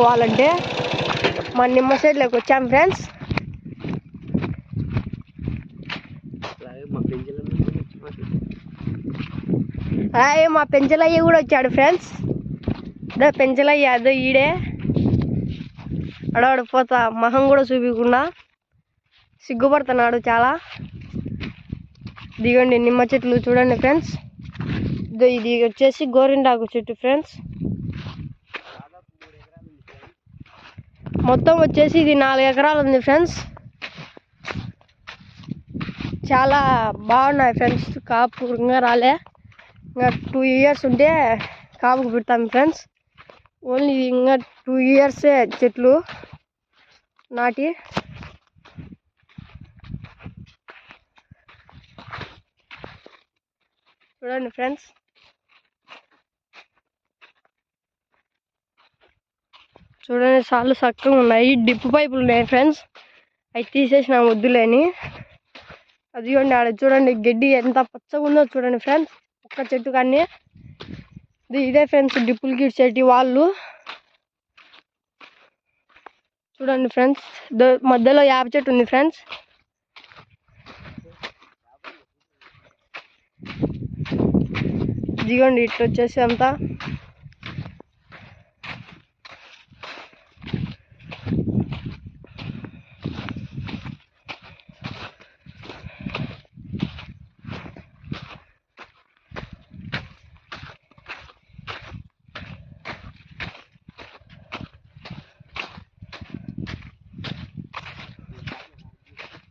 పోవాలంటే మా నిమ్మ సైడ్లోకి వచ్చాం ఫ్రెండ్స్. అలాగే మా పెంచలయ్య కూడా వచ్చాడు ఫ్రెండ్స్. అదే పెంచలయ్య అదో ఈడే. అడవాడు పోతా మొహం కూడా చూపించకుండా సిగ్గుపడుతున్నాడు చాలా. దిగండి నిమ్మ చెట్లు చూడండి ఫ్రెండ్స్. ఇదో ఇది వచ్చేసి గోరింటాకు చెట్టు ఫ్రెండ్స్. మొత్తం వచ్చేసి ఇది నాలుగు ఎకరాలు ఉంది ఫ్రెండ్స్. చాలా బాగున్నాయి ఫ్రెండ్స్. కాపు ఇంకా రాలే ఇంకా టూ ఇయర్స్ ఉంటే కాపుకు పెడతాం ఫ్రెండ్స్. ఓన్లీ ఇంకా టూ ఇయర్సే చెట్లు నాటి. చూడండి ఫ్రెండ్స్. చూడండి చాలా చక్కగా ఉన్నాయి. డిప్పు పైపులు ఉన్నాయి ఫ్రెండ్స్. అవి తీసేసిన వద్దులేని. అదిగోండి ఆడ చూడండి గడ్డి ఎంత పచ్చగా ఉందో చూడండి ఫ్రెండ్స్. ఒక్క చెట్టు కానీ. ఇది ఇదే ఫ్రెండ్స్ డిప్పులు గిడిచేటి వాళ్ళు. చూడండి ఫ్రెండ్స్ మధ్యలో యాప్ చెట్టు ఉంది ఫ్రెండ్స్. ఇదిగోండి ఇట్లా వచ్చేసి అంతా.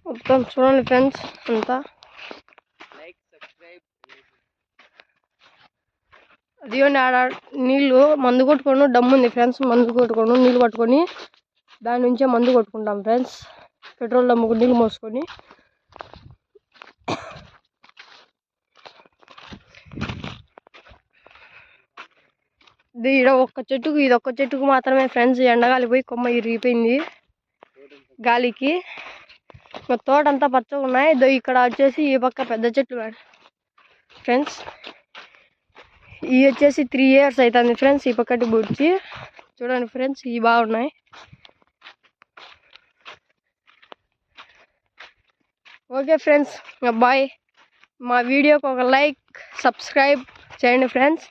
మొత్తం చూడండి ఫ్రెండ్స్ అంతా. అది అదిగోండి ఆడ నీళ్ళు మందు కొట్టుకొని డమ్ము ఉంది ఫ్రెండ్స్ మందు కొట్టుకొని నీళ్ళు పట్టుకొని దాని నుంచే మందు కొట్టుకుంటాం ఫ్రెండ్స్. పెట్రోల్ డమ్ముకు నీళ్ళు మోసుకొని. ఈడ ఒక్క చెట్టుకు ఇది ఒక్క చెట్టుకు మాత్రమే ఫ్రెండ్స్ ఎండగాలి పోయి కొమ్మ ఇరిగిపోయింది. గాలికి. మా తోట అంతా పచ్చగా ఉన్నాయి. ఇక్కడ వచ్చేసి ఈ పక్క పెద్ద చెట్లు ఫ్రెండ్స్ ఇవి వచ్చేసి త్రీ ఇయర్స్ అవుతుంది ఫ్రెండ్స్ ఈ పక్కటి బుడ్చి. చూడండి ఫ్రెండ్స్ ఇవి బాగున్నాయి. ఓకే ఫ్రెండ్స్ బాయ్ మా వీడియోకి ఒక లైక్ సబ్స్క్రైబ్ చేయండి ఫ్రెండ్స్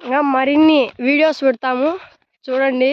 ఇంకా మరిన్ని వీడియోస్ పెడతాము. చూడండి.